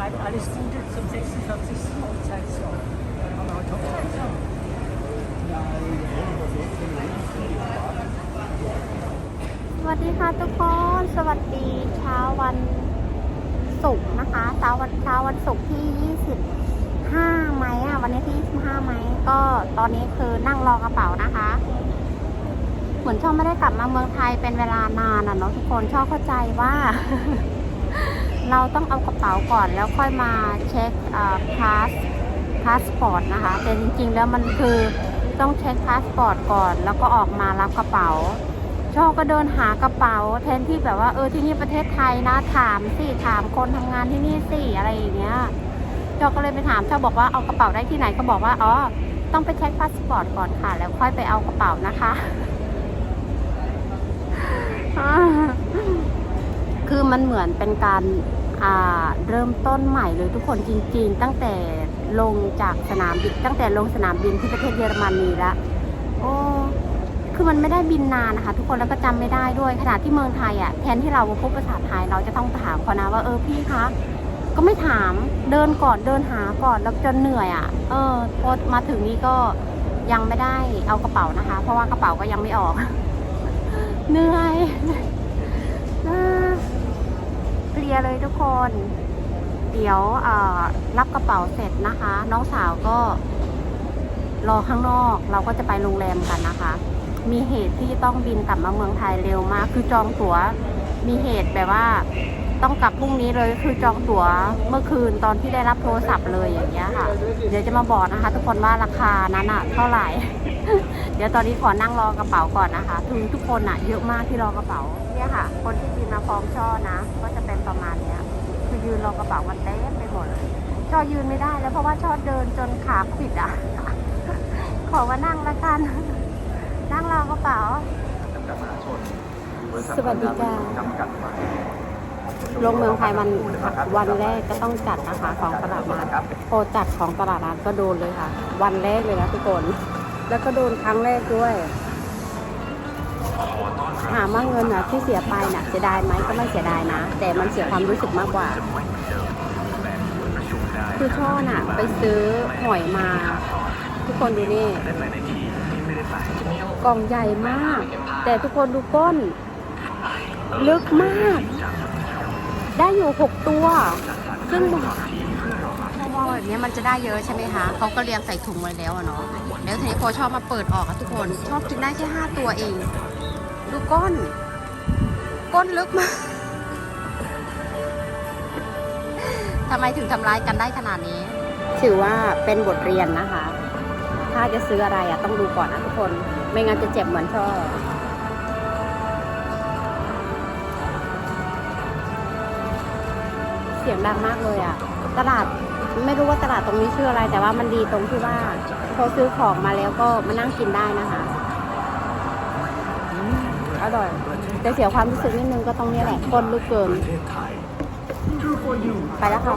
schreibt alle Studien zum 46. Hochzeitsjahr. Haben wir heute Hochzeitsjahr? สวัสดีค่ะทุกคน สวัสดีเช้าวันศุกร์นะคะเช้าวันเช้าวันศุกร์ที่ 25 ไหมอะ วันนี้ที่ 25 ไหม ก็ตอนนี้คือนั่งรอกระเป๋านะคะ เหมือนชองไม่ได้กลับมาเมืองไทยเป็นเวลานานอะเนาะทุกคนชอบเข้าใจว่า เราต้องเอากระเป๋าก่อนแล้วค่อยมาเช็คพาสพาสปอร์ตนะคะ แต่จริงๆแล้วมันคือต้องเช็คพาสปอร์ตก่อน แล้วก็ออกมารับกระเป๋าชอก็เดินหากระเป๋าแทนที่แบบว่าเออที่นี่ประเทศไทยนะถามสิถามคนทำงานที่นี่สิอะไรอย่างเงี้ยชอก็เลยไปถามชอบบอกว่าเอากระเป๋าได้ที่ไหนก็บอกว่าอ๋อต้องไปเช็คพาสปอร์ตก่อนค่ะ แล้วค่อยไปเอากระเป๋านะคะ คือมันเหมือนเป็นการ เริ่มต้นใหม่เลยทุกคนจริง ๆ ตั้งแต่ลงจากสนามบินตั้งแต่ลงสนามบินที่ประเทศเยอรมนีละโอ้คือมันไม่ได้บินนานนะคะ ทุกคนแล้วก็จำไม่ได้ด้วยขณะที่เมืองไทยอะแทนที่เราพูดภาษาไทยเราจะต้องถามเขานะว่าเออพี่คะก็ไม่ถามเดินก่อนเดินหาก่อนแล้วจนเหนื่อยอะ เออพอมาถึงนี่ก็ยังไม่ได้เอากระเป๋านะคะ เพราะว่ากระเป๋าก็ยังไม่ออก เหนื่อย ลียร์เลยทุกคน เดี๋ยวรับกระเป๋าเสร็จนะคะ น้องสาวก็ รอข้างนอกเราก็จะไปโรงแรมกันนะคะ มีเหตุที่ต้องบินกลับมาเมืองไทยเร็วมาก คือจองตั๋วมีเหตุแบบว่า ต้องกลับพรุ่งนี้เลยคือจองตั๋วเมื่อคืนตอนที่ได้รับโทรศัพท์เลยอย่างเงี้ยค่ะ เดี๋ยวจะมาบอกนะคะ ทุกคนว่าราคานั้นอะเท่าไหร่ เดี๋ยวตอนนี้ขอนั่งรอกระเป๋าก่อนนะคะคือทุกคนอะเยอะมากที่รอกระเป๋าเนี่ยค่ะ คนที่ยืนมาพร้อมช่อนะ ก็จะเป็นประมาณเนี้ย คือยืนรอกระเป๋ากันเต็มไปหมดเลยช่อยืนไม่ได้แล้วเพราะว่าช่อเดินจนขาปิดอะขอมานั่งละกัน นั่งรอกระเป๋าจำกัดมหาชนบริษัทสวัสดีค่ะ ลงเมืองไทยวันวันแรกก็ต้องจัดนะคะของตลาดนัดพอจัดของตลาดนัดก็โดนเลยค่ะ วันแรกเลยนะทุกคน แล้วก็โดนครั้งแรกด้วยถามว่าเงินอะที่เสียไปน่ะเสียดายไหมก็ไม่เสียดายนะ แต่มันเสียความรู้สึกมากกว่า คือช่อน่ะ ไปซื้อหอยมา ทุกคนดูนี่กล่องใหญ่มาก แต่ทุกคนดูก้น ลึกมาก ได้อยู่หกตัว ซึ่งพอมองแบบนี้มันจะได้เยอะใช่ไหมคะเขาก็เรียงใส่ถุงไว้แล้วอะเนาะแล้วทีนี้พอชอบมาเปิดออกอะทุกคนชอบกินได้แค่ห้าตัวเอง ดูก้น ก้นลึกมากทำไมถึงทำร้ายกันได้ขนาดนี้ ถือว่าเป็นบทเรียนนะคะ ถ้าจะซื้ออะไรอะต้องดูก่อนนะทุกคน ไม่งั้นจะเจ็บเหมือนช่อ สียงดังมากเลยอะ ตลาดไม่รู้ว่าตลาดตรงนี้ชื่ออะไร แต่ว่ามันดีตรงที่ว่าพอซื้อของมาแล้วก็มานั่งกินได้นะคะอร่อยแต่เสียความรู้สึกนิดนึงก็ตรงนี้แหละคนลึกเกิน ไปแล้วค่ะ